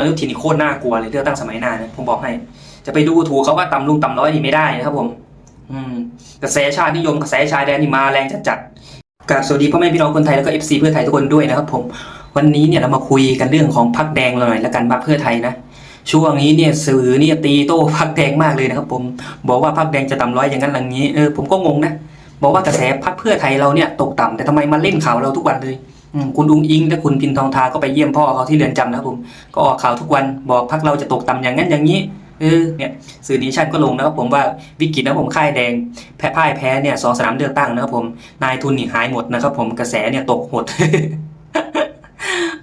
อนุทินนี่โคตรน่ากลัวเลยเลือกตั้งสมัยหน้านะผมบอกให้ จะไปดูถูกเขาว่าต่ำลุงต่ำร้อยนี่ไม่ได้นะครับผม อืมกระแสชาตินิยมกระแสชายแดนนี่มาแรงจัดจัดๆกราบสวัสดีพ่อแม่พี่น้องคนไทยแล้วก็เอฟซีเพื่อไทยทุกคนด้วยนะครับ ผม วันนี้เนี่ยเรามาคุยกันเรื่องของพักแดงเราหน่อยแล้วกันพักเพื่อไทยนะช่วงนี้เนี่ยสื่อเนี่ยตีโต้พักแดงมากเลยนะครับ ผม บอกว่าพักแดงจะต่ำร้อยอย่างนั้นอย่างนี้เออผมก็งงนะบอกว่ากระแสพักเพื่อไทยเราเนี่ยตกต่ำแต่ทำไมมาเล่นข่าวเราทุกวันเลย คุณอุ้งอิงและคุณพินทองทาก็ไปเยี่ยมพ่อเขาที่เรือนจำนะครับผมก็ออกข่าวทุกวันบอกพักเราจะตกต่ำอย่างนั้นอย่างนี้เออเนี่ยสื่อดิชั่นก็ลงนะครับผมว่าวิกฤตนะผมค่ายแดง แพ้พ่ายแพ้เนี่ยสองสนามเลือกตั้งนะครับผมนายทุนนี่หายหมดนะครับผมกระแสเนี่ยตกหมด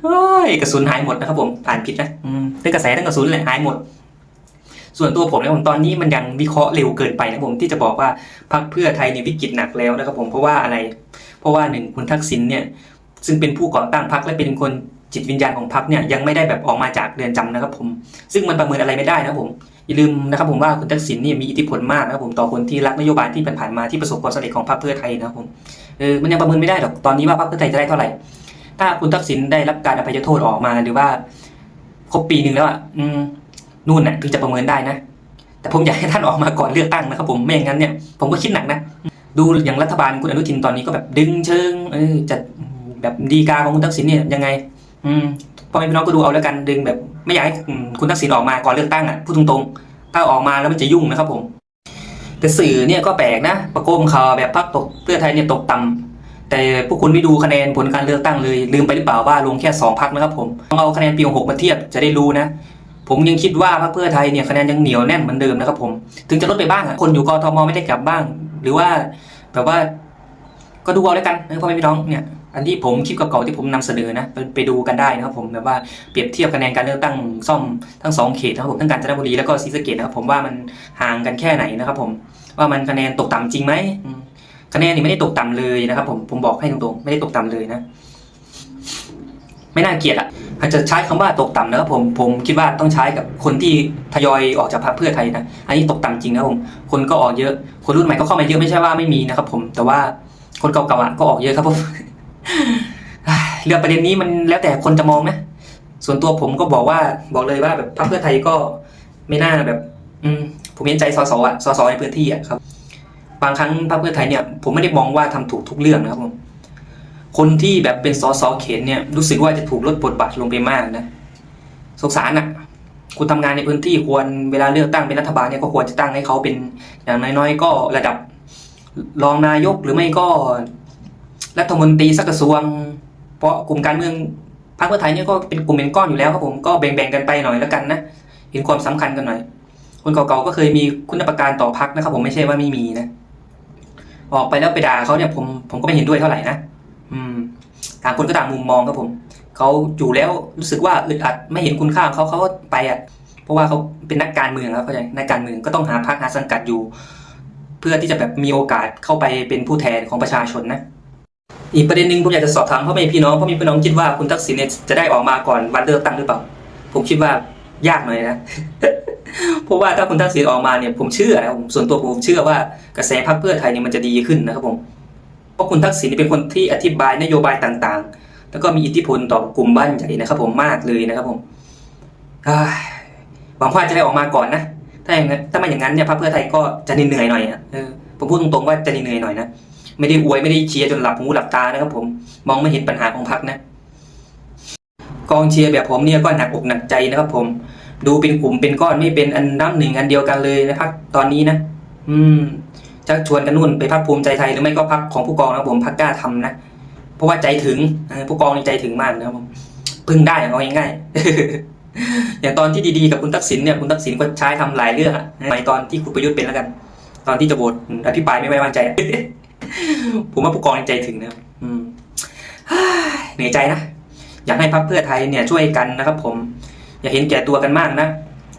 โอ้ยกระสุนหายหมดนะครับผมผ่านผิดนะอืมทั้งกระแสทั้งกระสุนเลยหายหมด ส่วนตัวผมเนี่ยผมตอนนี้มันยังวิเคราะห์เร็วเกินไปนะผมที่จะบอกว่าพรรคเพื่อไทยเนี่ยวิกฤตหนักแล้วนะครับผมเพราะว่าอะไร เพราะว่าหนึ่งคุณทักษิณเนี่ย ซึ่งเป็นผู้ก่อตั้งพรรคและเป็นคนจิตวิญญาณของพรรคเนี่ยยังไม่ได้แบบออกมาจากเรือนจำนะครับผม ซึ่งมันประเมินอะไรไม่ได้นะผมอย่าลืมนะครับผมว่าคุณทักษิณเนี่ยมีอิทธิพลมากนะครับผมต่อคนที่รักนโยบายที่ผ่านมาที่ประสบความสำเร็จของพรรคเพื่อไทยนะครับผมเออมันยังประเมินไม่ได้หรอกตอนนี้ว่าพรรคเพื่อไทยจะได้เท่าไหร่ ถ้าคุณทักษิณได้รับการอภัยโทษออกมาหรือว่าครบปีหนึ่งแล้วอะนู่นน่ะถึงจะประเมินได้นะ แต่ผมอยากให้ท่านออกมาก่อนเลือกตั้งนะครับผมไม่อย่างนั้นเนี่ยผมก็คิดหนักนะดูอย่างรัฐบาลคุณอนุทินตอนนี้ก็แบบดึงเชิงเออจะ แบบดีกาของคุณทักษิณเนี่ยยังไง อืมพ่อแม่พี่น้องก็ดูเอาแล้วกันดึงแบบ ไม่อยากให้คุณทักษิณออกมาก่อนเลือกตั้งอะพูดตรงๆถ้าออกมาแล้วมันจะยุ่งนะครับผมแต่สื่อเนี่ยก็แปลกนะ ประโคมข่าวแบบพักตกเพื่อไทยเนี่ยตกต่ำแต่พวกคุณไม่ดูคะแนนผลการเลือกตั้งเลย ลืมไปหรือเปล่าว่าลงแค่สองพักนะครับผมต้องเอาคะแนนปีหกมาเทียบจะได้รู้นะ ผมยังคิดว่าพรรคเพื่อไทยเนี่ยคะแนนยังเหนียวแน่นเหมือนเดิมนะครับผมถึงจะลดไปบ้างคนอยู่กทมไม่ได้กลับบ้าง หรือว่าแบบว่าก็ดูเอาแล้วกันนะพ่อแม่พี่น้องเนี่ย อันที่ผมคลิปเก่าๆที่ผมนำเสนอนะไปดูกันได้นะครับผมแบบว่าเปรียบเทียบคะแนนการเลือกตั้งซ่อมทั้งสองเขตนะครับผมทั้งกาญจนบุรีแล้วก็ศรีสะเกษนะครับผมว่ามันห่างกันแค่ไหนนะครับผมว่ามันคะแนนตกต่ำจริงไหมคะแนนนี่ไม่ได้ตกต่ำเลยนะครับ ผมผมบอกให้ตรงๆไม่ได้ตกต่ำเลยนะ ไม่น่าเกลียดอะอาจจะใช้คำว่าตกต่ำนะครับผมผมคิดว่าต้องใช้กับคนที่ทยอยออกจากพรรคเพื่อไทยนะอันนี้ตกต่ำจริงนะครับผมคนก็ออกเยอะ คนรุ่นใหม่ก็เข้ามาเยอะไม่ใช่ว่าไม่มีนะครับ ผมแต่ว่าคนเก่าๆก็ออกเยอะครับผม เรื่องประเด็นนี้มันแล้วแต่คนจะมองนะ ส่วนตัวผมก็บอกว่าบอกเลยว่าแบบพรรคเพื่อไทยก็ไม่น่าแบบ อืมผมเห็นใจสสอะสสในพื้นที่อะครับ บางครั้งพรรคเพื่อไทยเนี่ย ผมไม่ได้มองว่าทำถูกทุกเรื่องนะครับผมคนที่แบบเป็นสสเขตเนี่ย รู้สึกว่าจะถูกลดบทบาทลงไปมากนะสงสารอะคุณทำงานในพื้นที่ควรเวลาเลือกตั้งเป็นรัฐบาลเนี่ยก็ควรจะตั้งให้เขาเป็นอย่างน้อยๆ ก็ระดับรองนายกหรือไม่ก็ รัฐมนตรีสักกระทรวง เพราะกลุ่มการเมืองพรรคเพื่อไทยเนี่ยก็เป็นกลุ่มเป็นก้อนอยู่แล้วครับผมก็แบ่งๆกันไปหน่อยแล้วกันนะเห็นความสำคัญกันหน่อย คนเก่าๆก็เคยมีคุณประการต่อพรรคนะครับ ผมไม่ใช่ว่าไม่มีนะ ออกไปแล้วไปด่าเขาเนี่ยผมผมก็ไม่เห็นด้วยเท่าไหร่นะอืมต่างคนก็ต่างมุมมองครับผมเขาอยู่แล้วรู้สึกว่าอึดอัดไม่เห็นคุณค่าเขาเขาก็ไปอะเพราะว่าเขาเป็นนักการเมืองครับเข้าใจนักการเมืองก็ต้องหาพรรคหาสังกัดอยู่ เพื่อที่จะแบบมีโอกาสเข้าไปเป็นผู้แทนของประชาชนนะ อีกประเด็นหนึ่งผมอยากจะสอบถามพ่อแม่พี่น้องพ่อแม่พี่น้องคิดว่าคุณทักษิณเนี่ยจะได้ออกมาก่อนวันเลือกตั้งหรือเปล่า ผมคิดว่ายากหน่อยนะเพราะว่าถ้าคุณทักษิณออกมาเนี่ยผมเชื่อนะผมส่วนตัวผมเชื่อว่ากระแสพรรคเพื่อไทยเนี่ยมันจะดีขึ้นนะครับผมเพราะคุณทักษิณเป็นคนที่อธิบายนโยบายต่างๆ แล้วก็มีอิทธิพลต่อกลุ่มบ้านใหญ่นะครับ ผมมากเลยนะครับผมหวังว่าจะได้ออกมาก่อนนะถ้าอย่างนั้นถ้าไม่อย่างนั้นเนี่ยพรรคเพื่อไทยก็จะเหนื่อยหน่อยอะผมพูดตรงๆว่าจะเหนื่อยหน่อยนะ ไม่ได้อวยไม่ได้เชียร์จนหลับหูหลับตานะครับผมมองไม่เห็นปัญหาของพรรคนะกองเชียร์แบบผมเนี่ยก็หนักอกหนักใจนะครับผม ดูเป็นกลุ่มเป็นก้อนไม่เป็นอันน้ำหนึ่งอันเดียวกันเลยนะพักตอนนี้นะ อืมชักชวนกันนู่นไปพักภูมิใจไทยหรือไม่ก็พักของผู้กองนะผมพักกล้าทำนะเพราะว่าใจถึงผู้กองนี่ใจถึงมากนะครับผมพึ่งได้เอาง่ายๆอย่างตอนที่ดีๆกับคุณทักษิณเนี่ยคุณทักษิณก็ใช้ทำหลายเรื่องอะในตอนที่คุณประยุทธ์เป็นแล้วกัน ตอนที่จะโหวตอภิปรายไม่ไว้วางใจ ผมว่าผู้กองใจถึงนะครับอืมเหนื่อยใจนะ อยากให้พักเพื่อไทยเนี่ยช่วยกันนะครับผม อย่าเห็นแก่ตัวกันมากนะ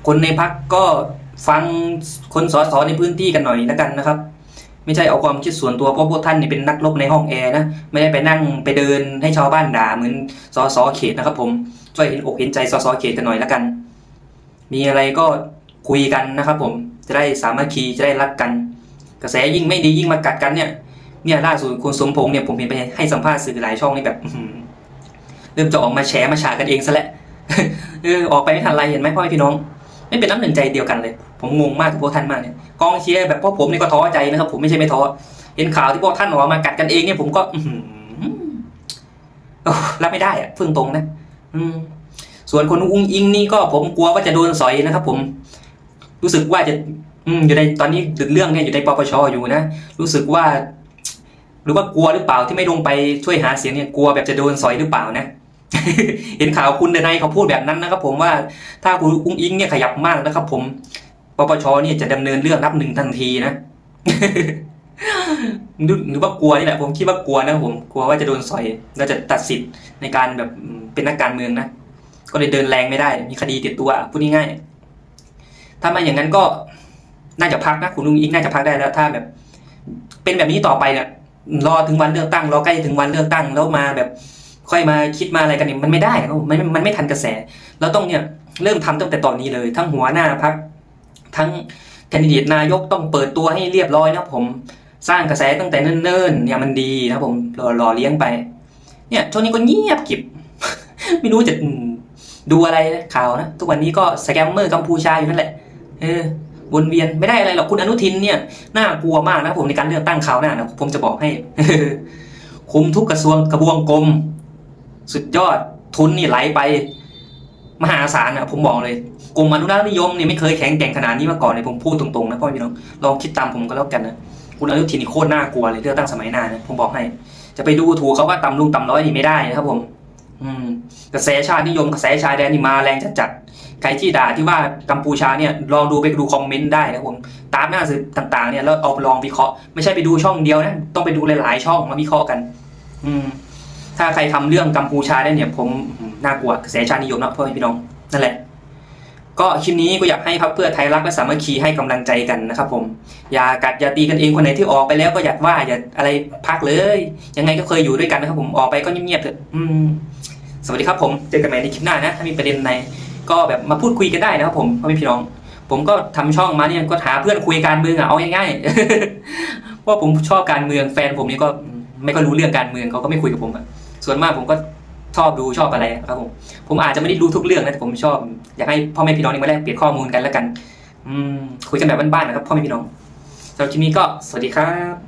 คนในพักก็ฟังคนสสในพื้นที่กันหน่อยแล้วกันนะครับ ไม่ใช่เอาความคิดส่วนตัวเพราะพวกท่านนี่เป็นนักรบในห้องแอร์นะ ไม่ได้ไปนั่งไปเดินให้ชาวบ้านด่าเหมือนสสเขตนะครับ ผมช่วยเห็นอกเห็นใจสสเขตกันหน่อยแล้วกัน มีอะไรก็คุยกันนะครับ ผมจะได้สามัคคีจะได้รักกัน กระแสยิ่งไม่ดียิ่งมากัดกันเนี่ย เนี่ยล่าสุดคุณสมพงษ์เนี่ยผมเห็นไปให้สัมภาษณ์สื่อหลายช่องนี่แบบอื้อหือเริ่มจะออกมาแฉมาฉากันเองซะแล้วเออออกไปไม่ทันไรเห็นไหมพ่อพี่น้อง ไม่เป็นน้ำหนึ่งใจเดียวกันเลย ผมงงมากกับพวกท่านมากเนี่ยกองเชียร์แบบพวกผมนี่ก็ท้อใจนะครับผมไม่ใช่ไม่ท้อเห็นข่าวที่พวกท่านออกมากัดกันเองเนี่ยผมก็รับไม่ได้อะพึ่งตรงนะอืมส่วนคนอุ้งอิงนี่ก็ผมกลัวว่าจะโดนสอยนะครับ ผม รู้สึกว่าจะ อืมอยู่ในตอนนี้เรื่องเนี่ยอยู่ในปปชอยู่นะรู้สึกว่า รือว่ากลัวหรือเปล่าที่ไม่ลงไปช่วยหาเสียงเนี่ยกลัวแบบจะโดนสอยหรือเปล่านะ เห็นข่าวคุณเดนายเขาพูดแบบนั้นนะครับ ผมว่าถ้าคุณอุ้งอิงเนี่ยขยับมากนะครับ ผมปปชเนี่ยจะดำเนินเรื่องนับหนึ่งทันทีนะหรือว่ากลัวนี่แหละผมคิดว่ากลัวนะผมกลัวว่าจะโดนสอยแล้วจะตัดสิทธิ์ในการแบบเป็นนักการเมืองนะก็เลยเดินแรงไม่ได้ มีคดีติดตัวพูดง่ายๆถ้ามาอย่างนั้นก็น่าจะพักนะคุณลุงอิงน่าจะพักได้แล้ว ถ้าแบบ เป็นแบบนี้ต่อไปเนี่ย รอถึงวันเลือกตั้งรอใกล้ถึงวันเลือกตั้งแล้วมาแบบ ค่อยมาคิดมาอะไรกันเนี่ยมันไม่ได้ครับมันมันไม่ทันกระแส เราต้องเนี่ยเริ่มทำตั้งแต่ตอนนี้เลย ทั้งหัวหน้าพักทั้งแคนดิเดตนายกต้องเปิดตัวให้เรียบร้อยนะผมสร้างกระแสตั้งแต่เนิ่นๆเนี่ยมันดีนะผมรอรอเลี้ยงไป เนี่ยช่วงนี้ก็เงียบกิบ ไม่รู้จะดูอะไรข่าวนะทุกวันนี้ก็สแกมเมอร์กัมพูชาอยู่นั่นแหละเออ วนเวียนไม่ได้อะไรหรอกคุณอนุทินเนี่ยน่ากลัวมากนะผมในการเลือกตั้งคราวหน้านะผมจะบอกให้คุมทุกกระทรวงกระบวงกรมสุดยอดทุนนี่ไหลไป มหาศาลนะผมบอกเลยกรมอนุรักษ์นิยมเนี่ยไม่เคยแข็งแกร่งขนาดนี้มาก่อนเลยผมพูดตรงๆนะพ่อพี่น้องลองคิดตามผมก็แล้วกันนะคุณอนุทินนี่โคตรน่ากลัวเลยเลือกตั้งสมัยหน้านะผมบอกให้ จะไปดูถูกเขาว่าตำลุงตำร้อยนี่ไม่ได้นะครับผม กระแสชาตินิยมกระแสชายแดนนี่มาแรงจัดจัดๆใครที่ด่าที่ว่ากัมพูชาเนี่ยลองดูไปดูคอมเมนต์ได้นะครับผมตามหน้าสื่อต่าง ๆ เนี่ยแล้วเอาลองวิเคราะห์ไม่ใช่ไปดูช่องเดียวนะต้องไปดูหลายๆช่องมาวิเคราะห์กัน อืม ถ้าใครทำเรื่องกัมพูชาได้เนี่ย ผมน่ากลัวกระแสชาตินิยมนะพ่อแม่พี่น้องนั่นแหละ ก็คลิปนี้ก็อยากให้พักเพื่อไทยรักและสามัคคีให้กำลังใจกันนะครับผมอย่ากัดอย่าตีกันเองคนไหนที่ออกไปแล้วก็อย่าว่าอย่าอะไรพักเลย ยังไงก็เคยอยู่ด้วยกันนะครับผมออกไปก็เงียบๆเถอะอืม สวัสดีครับผม เจอกันใหม่ในคลิปหน้านะ ถ้ามีประเด็นไหนก็แบบมาพูดคุยกันได้นะครับผมพ่อแม่พี่น้อง ผมก็ทำช่องมาเนี่ยก็หาเพื่อนคุยการเมืองอะเอาง่ายๆว่าผมชอบการเมืองแฟนผมนี่ก็ไม่ก็รู้เรื่องการเมืองเขาก็ไม่คุยกับผมอะส่วนมากผมก็ชอบดูชอบอะไรครับผม ผมอาจจะไม่ได้รู้ทุกเรื่องนะแต่ผมชอบอยากให้พ่อแม่พี่น้องนี่มาแลกเปลี่ยนข้อมูลกันแล้วกันอืมคุยกันแบบบ้านๆนะครับพ่อแม่พี่น้องสำหรับคลิปนี้ก็สวัสดีครับ